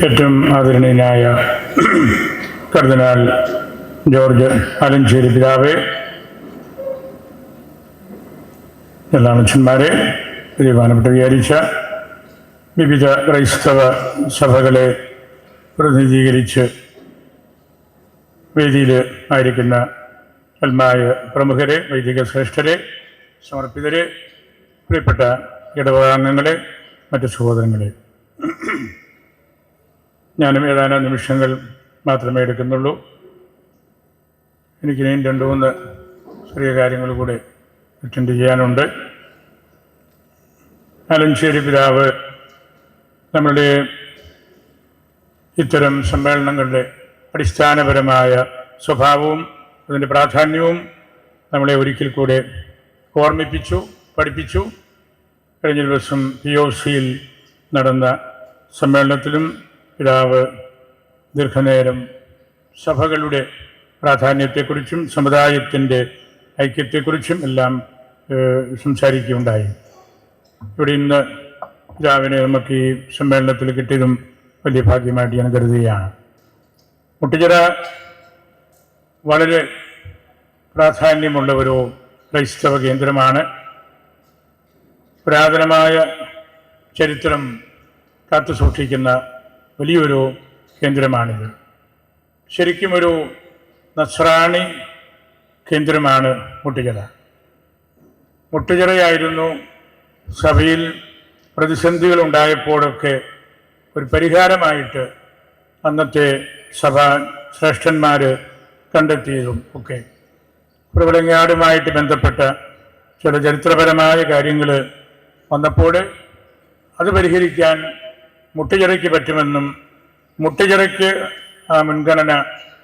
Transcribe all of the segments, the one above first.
ഏറ്റവും ആദരണീയനായ കർദിനാൾ ജോർജ് അലഞ്ചേരി പിതാവേ എല്ലാ മനുഷ്യന്മാരെ തീരുമാനപ്പെട്ട് വിചാരിച്ച വിവിധ ക്രൈസ്തവ സഭകളെ പ്രതിനിധീകരിച്ച് വേദിയിൽ ആയിരിക്കുന്ന അൽമായ പ്രമുഖരെ വൈദിക ശ്രേഷ്ഠരെ സമർപ്പിതരെ പ്രിയപ്പെട്ട ഇടവകാംഗങ്ങളെ മറ്റ് സഹോദരങ്ങളെ. ഞാനും ഏതാനും നിമിഷങ്ങൾ മാത്രമേ എടുക്കുന്നുള്ളൂ. എനിക്കിനിയും രണ്ട് മൂന്ന് ചെറിയ കാര്യങ്ങൾ കൂടെ അറ്റൻഡ് ചെയ്യാനുണ്ട്. ആലഞ്ചേരി പിതാവ് നമ്മളുടെ ഇത്തരം സമ്മേളനങ്ങളുടെ അടിസ്ഥാനപരമായ സ്വഭാവവും അതിന്റെ പ്രാധാന്യവും നമ്മളെ ഒരിക്കൽ കൂടെ ഓർമ്മിപ്പിച്ചു പഠിപ്പിച്ചു. കഴിഞ്ഞ ദിവസം പി ഒ സിയിൽ നടന്ന സമ്മേളനത്തിലും പിതാവ് ദീർഘനേരം സഭകളുടെ പ്രാധാന്യത്തെക്കുറിച്ചും സമുദായത്തിന്റെ ഐക്യത്തെക്കുറിച്ചും എല്ലാം സംസാരിക്കുകയുണ്ടായി. ഇവിടെ ഇന്ന് പിതാവിനെ നമുക്ക് ഈ സമ്മേളനത്തിൽ കിട്ടിയതും വലിയ ഭാഗ്യമായിട്ട് ഞാൻ കരുതുകയാണ്. മുട്ടിച്ചിറ വളരെ പ്രാധാന്യമുള്ള ഒരു ക്രൈസ്തവ കേന്ദ്രമാണ്. പുരാതനമായ ചരിത്രം കാത്തു സൂക്ഷിക്കുന്ന വലിയൊരു കേന്ദ്രമാണിത്. ശരിക്കും ഒരു നസ്രാണി കേന്ദ്രമാണ് മുട്ടുചിറ. മുട്ടുചിറയായിരുന്നു സഭയിൽ പ്രതിസന്ധികൾ ഉണ്ടായപ്പോഴൊക്കെ ഒരു പരിഹാരമായിട്ട് അന്നത്തെ സഭ ശ്രേഷ്ഠന്മാർ കണ്ടെത്തിയതും ഒക്കെ. പ്രവളങ്ങാടുമായിട്ട് ബന്ധപ്പെട്ട ചില ചരിത്രപരമായ കാര്യങ്ങൾ വന്നപ്പോൾ അത് പരിഹരിക്കാൻ മുട്ടുചിറയ്ക്ക് പറ്റുമെന്നും മുട്ടുചിറയ്ക്ക് ആ മുൻഗണന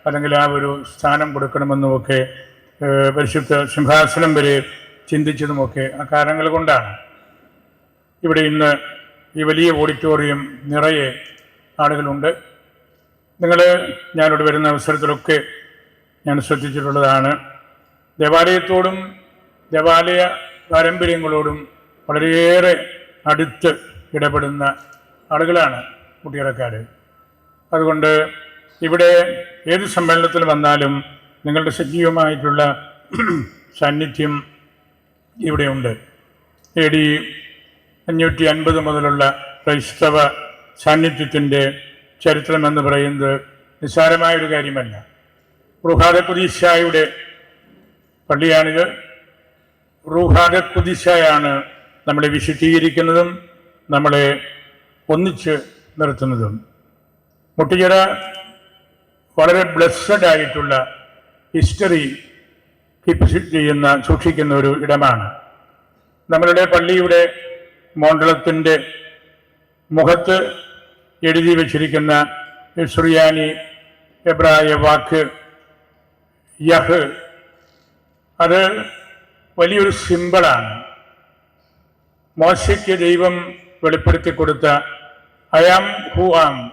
അല്ലെങ്കിൽ ആ ഒരു സ്ഥാനം കൊടുക്കണമെന്നും ഒക്കെ പരിശുദ്ധ സിംഹാസനം വരെ ചിന്തിച്ചതുമൊക്കെ ആ കാരണങ്ങൾ കൊണ്ടാണ്. ഇവിടെ ഇന്ന് ഈ വലിയ ഓഡിറ്റോറിയം നിറയെ ആളുകളുണ്ട്. നിങ്ങൾ ഞാനിവിടെ വരുന്ന അവസരത്തിലൊക്കെ ഞാൻ ശ്രദ്ധിച്ചിട്ടുള്ളതാണ്. ദേവാലയത്തോടും ദേവാലയ പാരമ്പര്യങ്ങളോടും വളരെയേറെ അടുത്ത് ഇടപെടുന്ന ആളുകളാണ് കുട്ടികളക്കാർ അതുകൊണ്ട് ഇവിടെ ഏത് സമ്മേളനത്തിൽ വന്നാലും നിങ്ങളുടെ സജീവമായിട്ടുള്ള സാന്നിധ്യം ഇവിടെയുണ്ട് എ ഡി അഞ്ഞൂറ്റി അൻപത് മുതലുള്ള ക്രൈസ്തവ സാന്നിധ്യത്തിന്റെ ചരിത്രമെന്ന് പറയുന്നത് നിസ്സാരമായൊരു കാര്യമല്ല. റുഹാദ കുദീശായുടെ പള്ളിയാണിത്. റുഹാദ കുദീശയാണ് നമ്മളെ വിശുദ്ധീകരിക്കുന്നതും നമ്മളെ ഒന്നിച്ച് നിർത്തുന്നതും മുട്ടിച്ചിറ വളരെ ബ്ലസ്സഡ് ആയിട്ടുള്ള ഹിസ്റ്ററി കീപ്പ് ചെയ്യുന്ന സൂക്ഷിക്കുന്ന ഒരു ഇടമാണ്. നമ്മളുടെ പള്ളിയുടെ മണ്ഡലത്തിന്റെ മുഖത്ത് എഴുതി വച്ചിരിക്കുന്ന സുറിയാനി എബ്രായ വാക്ക് യഹ്. അത് വലിയൊരു സിമ്പിളാണ് മോശയ്ക്ക് ദൈവം വെളിപ്പെടുത്തി കൊടുത്ത അയാം ഹു ആം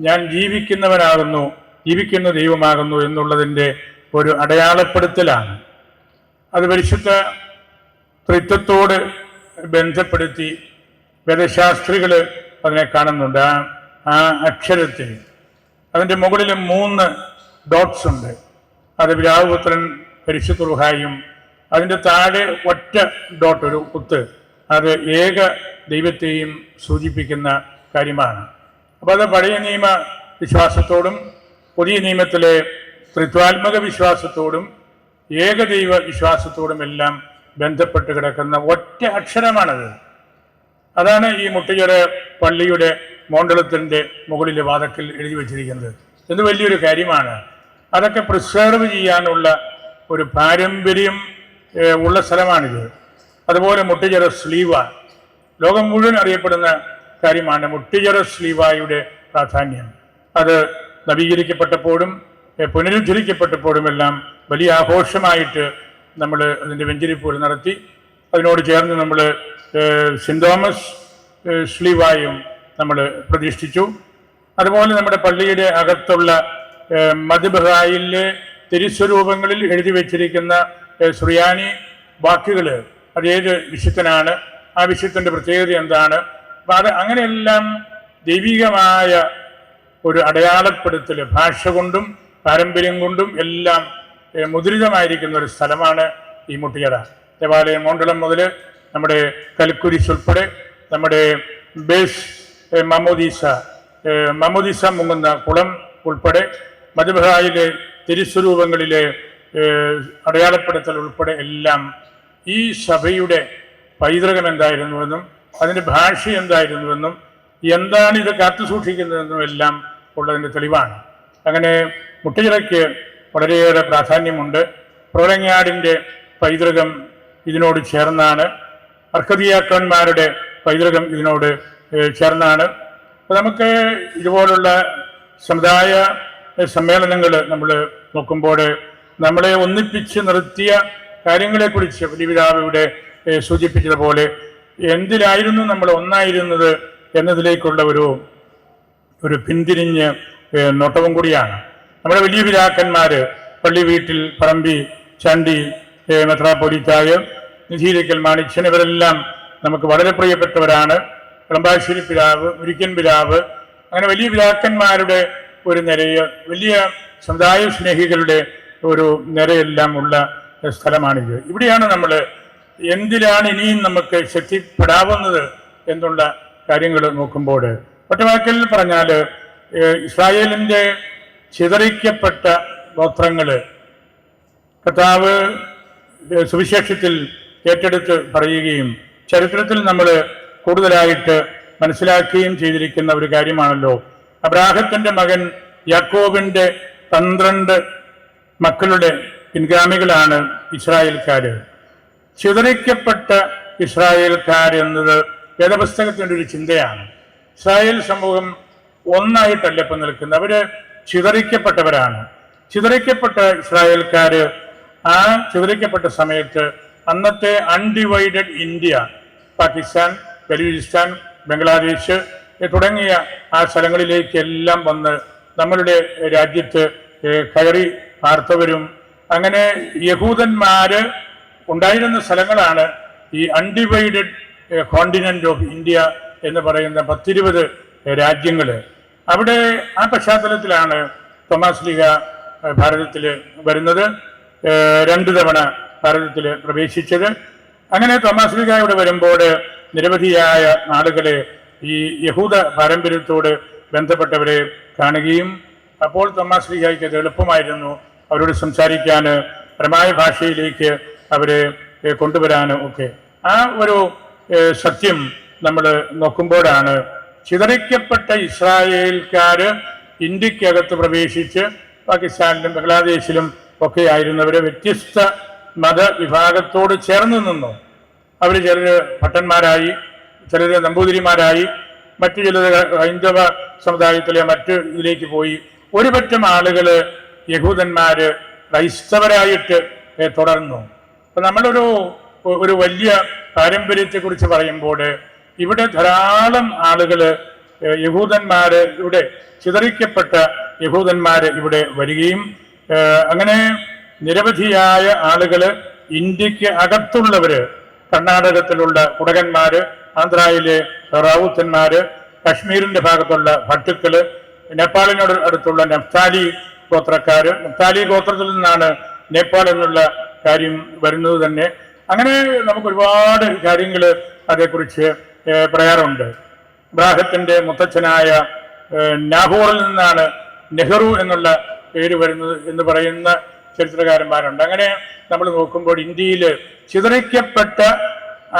ഞാൻ ജീവിക്കുന്നവനാകുന്നു ജീവിക്കുന്ന ദൈവമാകുന്നു എന്നുള്ളതിന്റെ ഒരു അടയാളപ്പെടുത്തലാണ്. അത് പരിശുദ്ധ ത്രിത്വത്തോട് ബന്ധപ്പെടുത്തി വേദശാസ്ത്രികൾ അതിനെ കാണുന്നുണ്ട്. ആ ആ അക്ഷരത്തിൽ അതിന്റെ മുകളിൽ മൂന്ന് ഡോട്ട്സ് ഉണ്ട്. അത് പരിശുദ്ധ റുഹായും അതിന്റെ താഴെ ഒറ്റ ഡോട്ട് ഒരു കുത്ത്. അത് ഏക ദൈവത്തെയും സൂചിപ്പിക്കുന്ന കാര്യമാണ്. അപ്പോൾ അത് പഴയ നിയമ വിശ്വാസത്തോടും പുതിയ നിയമത്തിലെ ത്രിത്വാത്മക വിശ്വാസത്തോടും ഏകദൈവ വിശ്വാസത്തോടും എല്ലാം ബന്ധപ്പെട്ട് കിടക്കുന്ന ഒറ്റ അക്ഷരമാണത്. അതാണ് ഈ മുട്ടുചിറ പള്ളിയുടെ മോണ്ടളത്തിന്റെ മുകളിലെ വാദത്തിൽ എഴുതി വച്ചിരിക്കുന്നത്. ഇത് വലിയൊരു കാര്യമാണ്. അതൊക്കെ പ്രിസേർവ് ചെയ്യാനുള്ള ഒരു പാരമ്പര്യം ഉള്ള സ്ഥലമാണിത്. അതുപോലെ മുട്ടുചിറ സ്ലീവ ലോകം മുഴുവൻ അറിയപ്പെടുന്ന കാര്യമാണ് മുട്ടിയറ ശ്ലീവായുടെ പ്രാധാന്യം. അത് നവീകരിക്കപ്പെട്ടപ്പോഴും പുനരുദ്ധരിക്കപ്പെട്ടപ്പോഴും എല്ലാം വലിയ ആഘോഷമായിട്ട് നമ്മൾ അതിന്റെ വെഞ്ചരിപ്പുകൾ നടത്തി. അതിനോട് ചേർന്ന് നമ്മൾ സെന്റ് തോമസ് ശ്ലീവായും നമ്മൾ പ്രതിഷ്ഠിച്ചു. അതുപോലെ നമ്മുടെ പള്ളിയുടെ അകത്തുള്ള മധുബഹായിലെ തിരുസ്വരൂപങ്ങളിൽ എഴുതി വച്ചിരിക്കുന്ന ശ്രിയാനി വാക്കുകൾ അത് ഏത് വിശുദ്ധനാണ്? ആ വിശുദ്ധന്റെ പ്രത്യേകത എന്താണ്? അപ്പം അത് അങ്ങനെയെല്ലാം ദൈവികമായ ഒരു അടയാളപ്പെടുത്തൽ ഭാഷ കൊണ്ടും പാരമ്പര്യം കൊണ്ടും എല്ലാം മുദ്രിതമായിരിക്കുന്ന ഒരു സ്ഥലമാണ് ഈ മുട്ടിയട. ദേവാലയം മോണ്ടളം മുതൽ നമ്മുടെ കൽക്കുരിശ് ഉൾപ്പെടെ നമ്മുടെ ബേസ് മമോദീസ മമോദീസ മുങ്ങുന്ന കുളം ഉൾപ്പെടെ മധുബഹായിലെ തിരുസ്വരൂപങ്ങളിലെ അടയാളപ്പെടുത്തൽ ഉൾപ്പെടെ എല്ലാം ഈ സഭയുടെ പൈതൃകം എന്തായിരുന്നുവെന്നും അതിന്റെ ഭാഷ എന്തായിരുന്നുവെന്നും എന്താണ് ഇത് കാത്തു സൂക്ഷിക്കുന്നതെന്നും എല്ലാം ഉള്ളതിന്റെ തെളിവാണ്. അങ്ങനെ മുട്ടുചിറയ്ക്ക് വളരെയേറെ പ്രാധാന്യമുണ്ട്. പ്രോലങ്ങാടിന്റെ പൈതൃകം ഇതിനോട് ചേർന്നാണ്. അർക്കതിയാക്കന്മാരുടെ പൈതൃകം ഇതിനോട് ചേർന്നാണ്. അപ്പോൾ നമുക്ക് ഇതുപോലുള്ള സമുദായ സമ്മേളനങ്ങൾ നമ്മൾ നോക്കുമ്പോൾ നമ്മളെ ഒന്നിപ്പിച്ച് നിർത്തിയ കാര്യങ്ങളെക്കുറിച്ച് വലിയപിതാവ് ഇവിടെ സൂചിപ്പിച്ചതുപോലെ എന്തിലായിരുന്നു നമ്മൾ ഒന്നായിരുന്നത് എന്നതിലേക്കുള്ള ഒരു ഒരു പിന്തിരിഞ്ഞ് നോട്ടവും കൂടിയാണ്. നമ്മുടെ വലിയ പിതാക്കന്മാര് പള്ളി വീട്ടിൽ പറമ്പി ചണ്ടി ഏഹ്, നിധിയിലേക്കൽ മാണിച്ചൻ ഇവരെല്ലാം നമുക്ക് വളരെ പ്രിയപ്പെട്ടവരാണ്. കളമ്പാശ്ശേരി പിതാവ് ഉരിക്കൻ പിതാവ് അങ്ങനെ വലിയ പിതാക്കന്മാരുടെ ഒരു നിരയ വലിയ സമുദായ സ്നേഹികളുടെ ഒരു നിരയെല്ലാം ഉള്ള സ്ഥലമാണിത്. ഇവിടെയാണ് നമ്മൾ എന്തിലാണ് ഇനിയും നമുക്ക് ശക്തിപ്പെടാവുന്നത് എന്നുള്ള കാര്യങ്ങൾ നോക്കുമ്പോൾ ഒറ്റവാക്കിൽ പറഞ്ഞാൽ ഇസ്രായേലിന്റെ ചിതറിക്കപ്പെട്ട ഗോത്രങ്ങൾ കർത്താവ് സുവിശേഷത്തിൽ ഏറ്റെടുത്ത് പറയുകയും ചരിത്രത്തിൽ നമ്മൾ കൂടുതലായിട്ട് മനസ്സിലാക്കുകയും ചെയ്തിരിക്കുന്ന ഒരു കാര്യമാണല്ലോ. അബ്രാഹത്തിന്റെ മകൻ യാക്കോബിന്റെ പന്ത്രണ്ട് മക്കളുടെ പിൻഗാമികളാണ് ഇസ്രായേൽക്കാര്. ചിതറിക്കപ്പെട്ട ഇസ്രായേൽക്കാർ എന്നത് വേദപുസ്തകത്തിന്റെ ഒരു ചിന്തയാണ്. ഇസ്രായേൽ സമൂഹം ഒന്നായിട്ടല്ല ഇപ്പം നിൽക്കുന്നത് അവർ ചിതറിക്കപ്പെട്ടവരാണ്. ചിതറിക്കപ്പെട്ട ഇസ്രായേൽക്കാർ ആ ചിതറിക്കപ്പെട്ട സമയത്ത് അന്നത്തെ അൺഡിവൈഡഡ് ഇന്ത്യ പാകിസ്ഥാൻ ബലൂചിസ്ഥാൻ ബംഗ്ലാദേശ് തുടങ്ങിയ ആ സ്ഥലങ്ങളിലേക്കെല്ലാം വന്ന് നമ്മളുടെ രാജ്യത്ത് കയറി പാർത്തവരും അങ്ങനെ യഹൂദന്മാര് ഉണ്ടായിരുന്ന സ്ഥലങ്ങളാണ് ഈ അൺഡിവൈഡഡ് കോണ്ടിനെന്റ് ഓഫ് ഇന്ത്യ എന്ന് പറയുന്ന പത്തിരുപത് രാജ്യങ്ങൾ അവിടെ ആ പശ്ചാത്തലത്തിലാണ് തോമാസ് ലീഗ ഭാരതത്തിൽ വരുന്നത്. രണ്ട് രണ്ടു തവണ ഭാരതത്തിൽ പ്രവേശിച്ചത്. അങ്ങനെ തോമാസ് ലീഗ ഇവിടെ വരുമ്പോൾ നിരവധിയായ ആളുകളെ ഈ യഹൂദ പാരമ്പര്യത്തോട് ബന്ധപ്പെട്ടവരെ കാണുകയും അപ്പോൾ തോമാസ് ലീഗയ്ക്ക് അത് എളുപ്പമായിരുന്നു അവരോട് സംസാരിക്കാൻ പരമായ ഭാഷയിലേക്ക് അവരെ കൊണ്ടുവരാനും ഒക്കെ. ആ ഒരു സത്യം നമ്മൾ നോക്കുമ്പോഴാണ് ചിതറിക്കപ്പെട്ട ഇസ്രായേൽക്കാര് ഇന്ത്യക്കകത്ത് പ്രവേശിച്ച് പാകിസ്ഥാനിലും ബംഗ്ലാദേശിലും ഒക്കെ ആയിരുന്നവർ വ്യത്യസ്ത മതവിഭാഗത്തോട് ചേർന്ന് നിന്നു. അവർ ചിലർ ഭട്ടന്മാരായി ചിലർ നമ്പൂതിരിമാരായി മറ്റു ചിലർ ഹൈന്ദവ സമുദായത്തിലെ മറ്റു ഇതിലേക്ക് പോയി. ഒരുപറ്റം ആളുകൾ യഹൂദന്മാർ ക്രൈസ്തവരായിട്ട് തുടർന്നു. അപ്പൊ നമ്മളൊരു ഒരു വലിയ പാരമ്പര്യത്തെ കുറിച്ച് പറയുമ്പോൾ ഇവിടെ ധാരാളം ആളുകൾ യഹൂദന്മാര് ഇവിടെ ചിതറിക്കപ്പെട്ട യഹൂദന്മാര് ഇവിടെ വരികയും അങ്ങനെ നിരവധിയായ ആളുകൾ ഇന്ത്യയ്ക്ക് അകത്തുള്ളവര് കർണാടകത്തിലുള്ള കുടകന്മാര് ആന്ധ്രയിലെ റാവുത്തന്മാര് കശ്മീരിന്റെ ഭാഗത്തുള്ള ഭട്ടുക്കൾ നേപ്പാളിനോട് അടുത്തുള്ള നഫ്താലി ഗോത്രക്കാര് നഫ്താലി ഗോത്രത്തിൽ നിന്നാണ് നേപ്പാൾ എന്നുള്ള കാര്യം വരുന്നത് തന്നെ. അങ്ങനെ നമുക്ക് ഒരുപാട് കാര്യങ്ങൾ അതേക്കുറിച്ച് പറയാറുണ്ട്. ഇബ്രാഹത്തിന്റെ മുത്തച്ഛനായ നാഹോറിൽ നിന്നാണ് നെഹ്റു എന്നുള്ള പേര് വരുന്നത് എന്ന് പറയുന്ന ചരിത്രകാരന്മാരുണ്ട്. അങ്ങനെ നമ്മൾ നോക്കുമ്പോൾ ഇന്ത്യയിൽ ചിതറിക്കപ്പെട്ട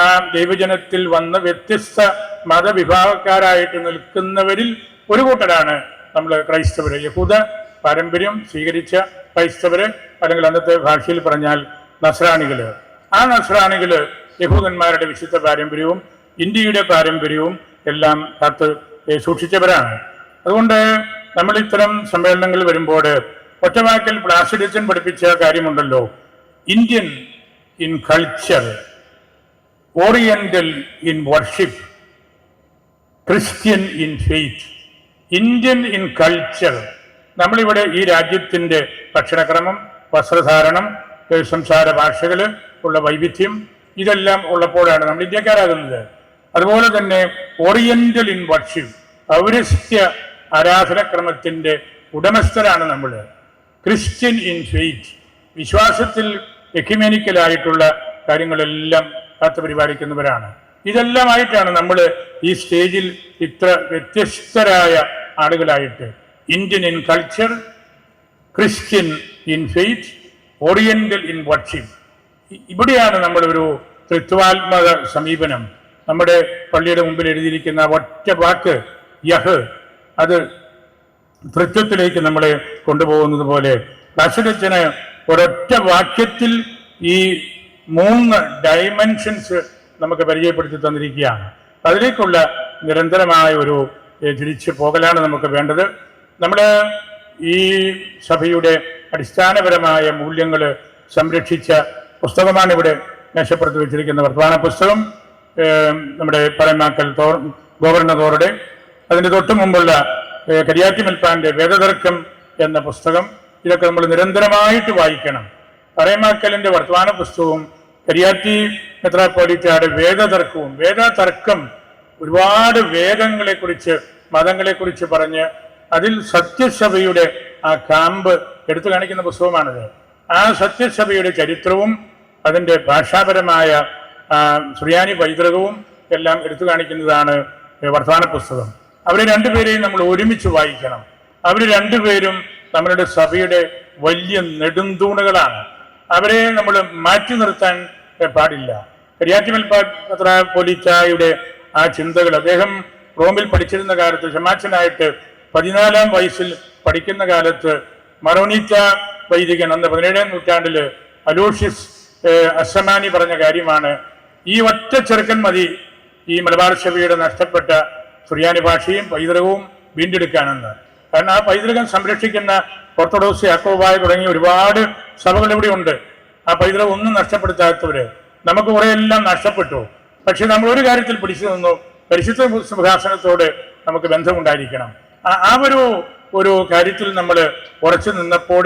ആ ദൈവജനത്തിൽ വന്ന വ്യത്യസ്ത മതവിഭാഗക്കാരായിട്ട് നിൽക്കുന്നവരിൽ ഒരു കൂട്ടരാണ് നമ്മൾ ക്രൈസ്തവര്. യഹൂദ പാരമ്പര്യം സ്വീകരിച്ച ക്രൈസ്തവര് അല്ലെങ്കിൽ അന്നത്തെ ഭാഷയിൽ പറഞ്ഞാൽ നസ്രാണികൾ. ആ നസ്രാണികൾ യഹൂദന്മാരുടെ വിശുദ്ധ പാരമ്പര്യവും ഇന്ത്യയുടെ പാരമ്പര്യവും എല്ലാം കാത്ത് സൂക്ഷിച്ചവരാണ്. അതുകൊണ്ട് നമ്മൾ ഇത്തരം സമ്മേളനങ്ങൾ വരുമ്പോൾ ഒറ്റവാക്കിൽ പ്ലാസ്റ്റിഡിച്ചൻ പഠിപ്പിച്ച കാര്യമുണ്ടല്ലോ. Indian in culture oriental in worship Christian in faith. Indian in culture നമ്മളിവിടെ ഈ രാജ്യത്തിന്റെ ഭക്ഷണക്രമം വസ്ത്രധാരണം സംസാര ഭാഷകൾ ഉള്ള വൈവിധ്യം ഇതെല്ലാം ഉള്ളപ്പോഴാണ് നമ്മൾ ഇന്ത്യക്കാരാകുന്നത്. അതുപോലെ തന്നെ ഓറിയന്റൽ ഇൻ വർഷിപ്പ് പൗരസ്ത്യ ആരാധനക്രമത്തിന്റെ ഉടമസ്ഥരാണ് നമ്മൾ ക്രിസ്ത്യൻ ഇൻ ഫെയ്റ്റ് വിശ്വാസത്തിൽ എക്യുമേനിക്കലായിട്ടുള്ള കാര്യങ്ങളെല്ലാം കാത്തുപരിപാലിക്കുന്നവരാണ്. ഇതെല്ലാമായിട്ടാണ് നമ്മൾ ഈ സ്റ്റേജിൽ ഇത്ര വ്യത്യസ്തരായ ആളുകളായിട്ട് Indian in culture Christian in faith oriental in worship ഇവിടെയാണ് നമ്മുടെ ഒരു തൃത്വാത്മക സമീപനം. നമ്മുടെ പള്ളിയുടെ മുമ്പിൽ എഴുതിയിരിക്കുന്ന ഒറ്റ വാക്ക് യഹ് അത് തൃത്വത്തിലേക്ക് നമ്മളെ കൊണ്ടുപോകുന്നത് പോലെ. ദശരഥന് ഒരൊറ്റ വാക്യത്തിൽ ഈ മൂന്ന് ഡയമെൻഷൻസ് നമുക്ക് പരിചയപ്പെടുത്തി തന്നിരിക്കുകയാണ്. അതിലേക്കുള്ള നിരന്തരമായ ഒരു തിരിച്ചു പോകലാണ് നമുക്ക് വേണ്ടത്. നമ്മൾ ഈ സഭയുടെ അടിസ്ഥാനപരമായ മൂല്യങ്ങൾ സംരക്ഷിച്ച പുസ്തകമാണ് ഇവിടെ മേശപ്പുറത്ത് വെച്ചിരിക്കുന്ന വർത്തമാന പുസ്തകം നമ്മുടെ പരമാക്കൽ തോ ഗവർണറോറുടെ അതിന്റെ തൊട്ട് മുമ്പുള്ള കരിയാറ്റി വേദതർക്കം എന്ന പുസ്തകം. ഇതൊക്കെ നമ്മൾ നിരന്തരമായിട്ട് വായിക്കണം. പറയമാക്കലിന്റെ വർത്തമാന പുസ്തകവും കരിയാറ്റി മെത്രാപ്പോലിറ്റയുടെ വേദതർക്കവും വേദതർക്കം ഒരുപാട് വേദങ്ങളെക്കുറിച്ച് മതങ്ങളെക്കുറിച്ച് പറഞ്ഞ് അതിൽ സത്യസഭയുടെ ആ ക്യാമ്പ് എടുത്തു കാണിക്കുന്ന പുസ്തകമാണിത്. ആ സത്യസഭയുടെ ചരിത്രവും അതിന്റെ ഭാഷാപരമായ സുറിയാനി പൈതൃകവും എല്ലാം എടുത്തു കാണിക്കുന്നതാണ് വർത്തമാന പുസ്തകം. അവരെ രണ്ടുപേരെയും നമ്മൾ ഒരുമിച്ച് വായിക്കണം. അവർ രണ്ടുപേരും നമ്മളുടെ സഭയുടെ വലിയ നെടുന്തൂണുകളാണ്. അവരെ നമ്മൾ മാറ്റി നിർത്താൻ പാടില്ല. കരിയാറ്റിമൽ പത്ര പോലീച്ചായുടെ ആ ചിന്തകൾ അദ്ദേഹം റോമിൽ പഠിച്ചിരുന്ന കാലത്ത് ഷമാച്ചനായിട്ട് പതിനാലാം വയസ്സിൽ പഠിക്കുന്ന കാലത്ത് മറോണീറ്റ വൈദികൻ അന്ന് പതിനേഴാം നൂറ്റാണ്ടിൽ അലോഷ്യസ് അസമാനി പറഞ്ഞ കാര്യമാണ്. ഈ ഒറ്റ ചെറുക്കൻ മതി ഈ മലബാർ സഭയുടെ നഷ്ടപ്പെട്ട സുറിയാനി ഭാഷയും പൈതൃകവും വീണ്ടെടുക്കാനെന്ന്. കാരണം ആ പൈതൃകം സംരക്ഷിക്കുന്ന ഓർത്തഡോക്സ് യാക്കോബായ തുടങ്ങിയ ഒരുപാട് സഭകൾ ഇവിടെ ഉണ്ട്. ആ പൈതൃകം ഒന്നും നഷ്ടപ്പെടുത്താത്തവര്. നമുക്ക് കുറെ എല്ലാം നഷ്ടപ്പെട്ടു. പക്ഷെ നമ്മൾ ഒരു കാര്യത്തിൽ പിടിച്ചു നിന്നു. പരിശുദ്ധ സിംഹാസനത്തോട് നമുക്ക് ബന്ധമുണ്ടായിരിക്കണം. ആ- ഒരു ഒരു കാര്യത്തിൽ നമ്മൾ ഉറച്ചു നിന്നപ്പോൾ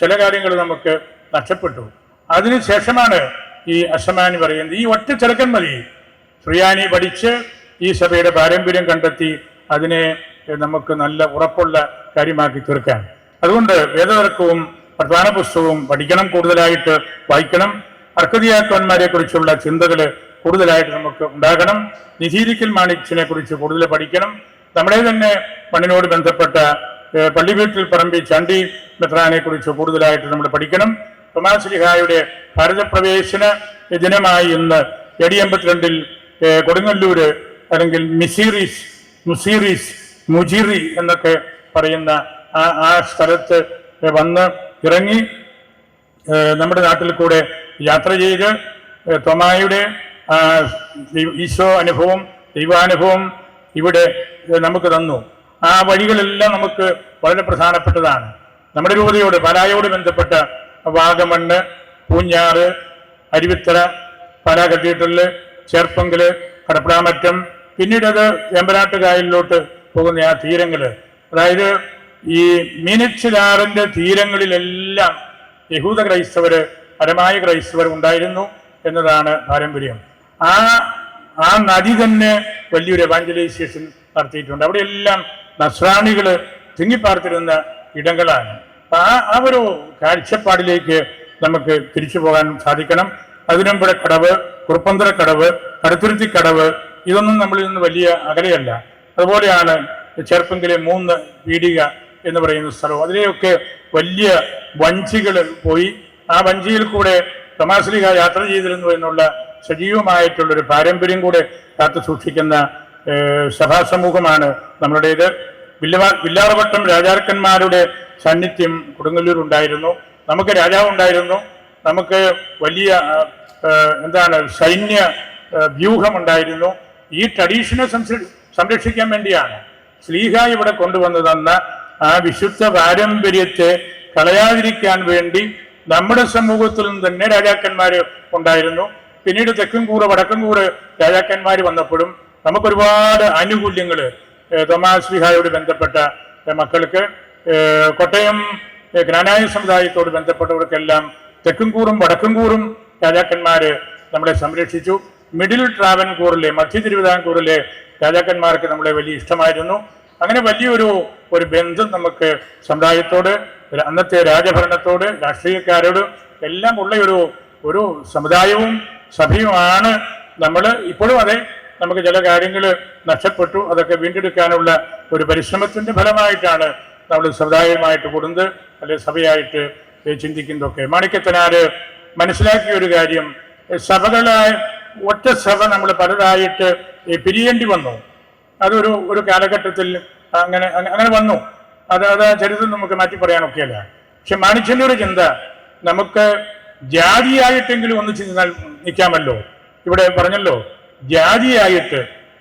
ചില കാര്യങ്ങൾ നമുക്ക് നഷ്ടപ്പെട്ടു. അതിനുശേഷമാണ് ഈ അസമാനി പറയുന്നത്. ഈ ഒറ്റ ചെറുക്കൻ മതി. ശ്രീയാനി പഠിച്ച് ഈ സഭയുടെ പാരമ്പര്യം കണ്ടെത്തി അതിനെ നമുക്ക് നല്ല ഉറപ്പുള്ള കാര്യമാക്കി തീർക്കാൻ. അതുകൊണ്ട് വേദതർക്കവും പ്രധാന പുസ്തകവും പഠിക്കണം കൂടുതലായിട്ട് വായിക്കണം. അർക്കതിയാക്കന്മാരെ കുറിച്ചുള്ള ചിന്തകൾ കൂടുതലായിട്ട് നമുക്ക് ഉണ്ടാകണം. നിധീരിക്കൽ മാണിച്ചിനെ കുറിച്ച് കൂടുതൽ പഠിക്കണം. നമ്മളെ തന്നെ മണ്ണിനോട് ബന്ധപ്പെട്ട പള്ളി വീട്ടിൽ പറമ്പി ചണ്ടി മെത്രാനെ കുറിച്ച് കൂടുതലായിട്ട് നമ്മൾ പഠിക്കണം. തൊമാ ലിഹായുടെ ഭാരതപ്രവേശന ദിനമായി ഇന്ന് എ ഡി എൺപത്തിരണ്ടിൽ കൊടുങ്ങല്ലൂര് അല്ലെങ്കിൽ മിസീറീസ് മുസീറീസ് മുജിറി എന്നൊക്കെ പറയുന്ന ആ ആ സ്ഥലത്ത് വന്ന് ഇറങ്ങി നമ്മുടെ നാട്ടിൽ കൂടെ യാത്ര ചെയ്ത് തൊമായുടെ ഈശോ അനുഭവം ദൈവാനുഭവം ഇവിടെ നമുക്ക് തന്നു. ആ വഴികളെല്ലാം നമുക്ക് വളരെ പ്രധാനപ്പെട്ടതാണ്. നമ്മുടെ രൂപതയോട് പാലായോട് ബന്ധപ്പെട്ട വാഗമണ്ണ് പൂഞ്ഞാറ് അരുവിത്തറ പാലാ കത്തീഡ്രൽ ചേർപ്പങ്കൽ കടപ്പടാമറ്റം പിന്നീട് അത് വേമ്പനാട്ട് കായലിലോട്ട് പോകുന്ന ആ തീരങ്ങൾ അതായത് ഈ മീനച്ചിലാറിന്റെ തീരങ്ങളിലെല്ലാം യഹൂദ ക്രൈസ്തവര് പരമായ ക്രൈസ്തവർ ഉണ്ടായിരുന്നു എന്നതാണ് പാരമ്പര്യം. ആ ആ നദി തന്നെ വലിയൊരു എവാഞ്ചലൈസേഷൻ നടത്തിയിട്ടുണ്ട്. അവിടെയെല്ലാം നസ്രാണികൾ തിങ്ങിപ്പാർത്തിരുന്ന ഇടങ്ങളാണ്. ആ ആ ഒരു കാഴ്ചപ്പാടിലേക്ക് നമുക്ക് തിരിച്ചു പോകാൻ സാധിക്കണം. അതിനുമ്പുഴ കടവ് കുറുപ്പന്തര കടവ് കടുത്തുരുത്തി കടവ് ഇതൊന്നും നമ്മളിൽ നിന്ന് വലിയ അകലെയല്ല. അതുപോലെയാണ് ചെറുപ്പങ്കിലെ മൂന്ന് പീടിക എന്ന് പറയുന്ന സ്ഥലവും. അതിലെയൊക്കെ വലിയ വഞ്ചികൾ പോയി. ആ വഞ്ചിയിൽ കൂടെ തമാശ്രീക യാത്ര ചെയ്തിരുന്നു എന്നുള്ള സജീവമായിട്ടുള്ളൊരു പാരമ്പര്യം കൂടെ കാത്തു സൂക്ഷിക്കുന്ന സഭാസമൂഹമാണ് നമ്മളുടേത് വില്ലവാ വില്ലാറവട്ടം രാജാക്കന്മാരുടെ സാന്നിധ്യം കൊടുങ്ങല്ലൂർ ഉണ്ടായിരുന്നു നമുക്ക് രാജാവ് ഉണ്ടായിരുന്നു നമുക്ക് വലിയ എന്താണ് സൈന്യ വ്യൂഹം വ്യൂഹമുണ്ടായിരുന്നു. ഈ ട്രഡീഷനെ സംരക്ഷിക്കാൻ വേണ്ടിയാണ് സ്ലീഹ ഇവിടെ കൊണ്ടുവന്നു തന്ന ആ വിശുദ്ധ പാരമ്പര്യത്തെ കളയാതിരിക്കാൻ വേണ്ടി നമ്മുടെ സമൂഹത്തിൽ നിന്ന് തന്നെ രാജാക്കന്മാർ ഉണ്ടായിരുന്നു. പിന്നീട് തെക്കും കൂറ് വടക്കും കൂറ് രാജാക്കന്മാർ വന്നപ്പോഴും നമുക്കൊരുപാട് ആനുകൂല്യങ്ങൾ തൊമാശ്രീഹായോട് ബന്ധപ്പെട്ട മക്കൾക്ക് കോട്ടയം ജ്ഞാനായ സമുദായത്തോട് ബന്ധപ്പെട്ടവർക്കെല്ലാം തെക്കുംകൂറും വടക്കുംകൂറും രാജാക്കന്മാര് നമ്മളെ സംരക്ഷിച്ചു. മിഡിൽ ട്രാവൻകൂറിലെ മധ്യ തിരുവിതാംകൂറിലെ രാജാക്കന്മാർക്ക് നമ്മളെ വലിയ ഇഷ്ടമായിരുന്നു. അങ്ങനെ വലിയൊരു ഒരു ബന്ധം നമുക്ക് സമുദായത്തോട് അന്നത്തെ രാജഭരണത്തോട് രാഷ്ട്രീയക്കാരോട് എല്ലാം ഉള്ള ഒരു ഒരു സമുദായവും സഭയുമാണ് നമ്മൾ ഇപ്പോഴും അതെ നമുക്ക് ചില കാര്യങ്ങൾ നഷ്ടപ്പെട്ടു. അതൊക്കെ വീണ്ടെടുക്കാനുള്ള ഒരു പരിശ്രമത്തിന്റെ ഫലമായിട്ടാണ് നമ്മൾ സമുദായമായിട്ട് കൂടുന്നത് അല്ലെങ്കിൽ സഭയായിട്ട് ചിന്തിക്കുന്നതൊക്കെ. മാണിക്യത്തനാര് മനസ്സിലാക്കിയ ഒരു കാര്യം സഭകളായ ഒറ്റ സഭ നമ്മൾ പലതായിട്ട് പിരിയേണ്ടി വന്നു. അതൊരു ഒരു കാലഘട്ടത്തിൽ അങ്ങനെ അങ്ങനെ വന്നു. അത് അത് ചരിത്രം നമുക്ക് മാറ്റി പറയാനൊക്കെയല്ല. പക്ഷെ മാണിച്ചന്റെ ഒരു ചിന്ത നമുക്ക് ജാതിയായിട്ടെങ്കിലും ഒന്ന് ചിന്താൽ നിൽക്കാമല്ലോ. ഇവിടെ പറഞ്ഞല്ലോ ജാതിയായിട്ട്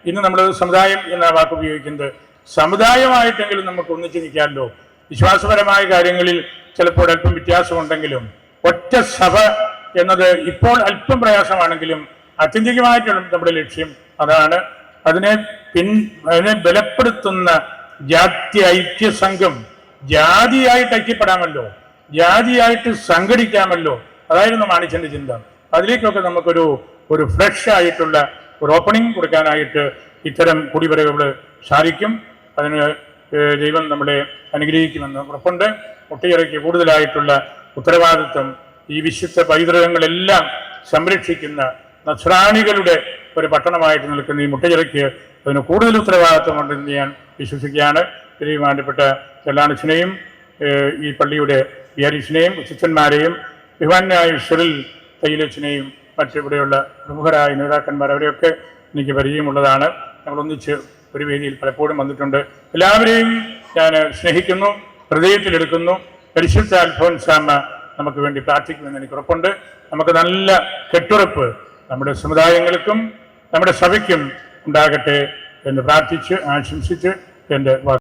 ഇന്ന് നമ്മൾ സമുദായം എന്ന വാക്ക് ഉപയോഗിക്കുന്നത് സമുദായമായിട്ടെങ്കിലും നമുക്ക് ഒന്നിച്ച് നിൽക്കാമല്ലോ. വിശ്വാസപരമായ കാര്യങ്ങളിൽ ചിലപ്പോൾ അല്പം വ്യത്യാസമുണ്ടെങ്കിലും ഒറ്റ സഭ എന്നത് ഇപ്പോൾ അല്പം പ്രയാസമാണെങ്കിലും ആത്യന്തികമായിട്ടുള്ള നമ്മുടെ ലക്ഷ്യം അതാണ്. അതിനെ പിൻ അതിനെ ബലപ്പെടുത്തുന്ന ജാതി ഐക്യ സംഘം ജാതിയായിട്ട് ഐക്യപ്പെടാമല്ലോ ജാതിയായിട്ട് സംഘടിക്കാമല്ലോ അതായിരുന്നു മാണിച്ചന്റെ ചിന്ത. അതിലേക്കൊക്കെ നമുക്കൊരു ഒരു ഫ്രഷ് ആയിട്ടുള്ള ഒരു ഓപ്പണിംഗ് കൊടുക്കാനായിട്ട് ഇത്തരം കുടിവരവുകൾ സാധിക്കും. അതിന് ദൈവം നമ്മളെ അനുഗ്രഹിക്കുമെന്ന് ഉറപ്പുണ്ട്. ഒട്ടേറെക്ക് കൂടുതലായിട്ടുള്ള ഉത്തരവാദിത്വം ഈ വിശുദ്ധ പൈതൃകങ്ങളെല്ലാം സംരക്ഷിക്കുന്ന നസ്രാണികളുടെ ഒരു പട്ടണമായിട്ട് നിൽക്കുന്ന ഈ മുട്ടചിറയ്ക്ക് അതിന് കൂടുതൽ ഉത്തരവാദിത്വമുണ്ടെന്ന് ഞാൻ വിശ്വസിക്കുകയാണ്. ദൈവമാനപ്പെട്ട ചെല്ലാണിച്ചിനെയും ഈ പള്ളിയുടെ വിയാരിച്ചനെയും ശിഷ്യന്മാരെയും ബഹുമാനായ ഷെറിൽ തയ്യലച്ചനെയും മറ്റിവിടെയുള്ള പ്രമുഖരായ നേതാക്കന്മാർ അവരെയൊക്കെ എനിക്ക് പരിചയമുള്ളതാണ്. ഞങ്ങളൊന്നിച്ച് ഒരു വേദിയിൽ പലപ്പോഴും വന്നിട്ടുണ്ട്. എല്ലാവരെയും ഞാൻ സ്നേഹിക്കുന്നു ഹൃദയത്തിലെടുക്കുന്നു. പരിശുദ്ധ അൽഫോൻസാമ നമുക്ക് വേണ്ടി പ്രാർത്ഥിക്കുമെന്ന് എനിക്ക് ഉറപ്പുണ്ട് നമുക്ക് നല്ല കെട്ടുറപ്പ് നമ്മുടെ സമുദായങ്ങൾക്കും നമ്മുടെ സഭയ്ക്കും ഉണ്ടാകട്ടെ എന്ന് പ്രാർത്ഥിച്ച് ആശംസിച്ച് എന്റെ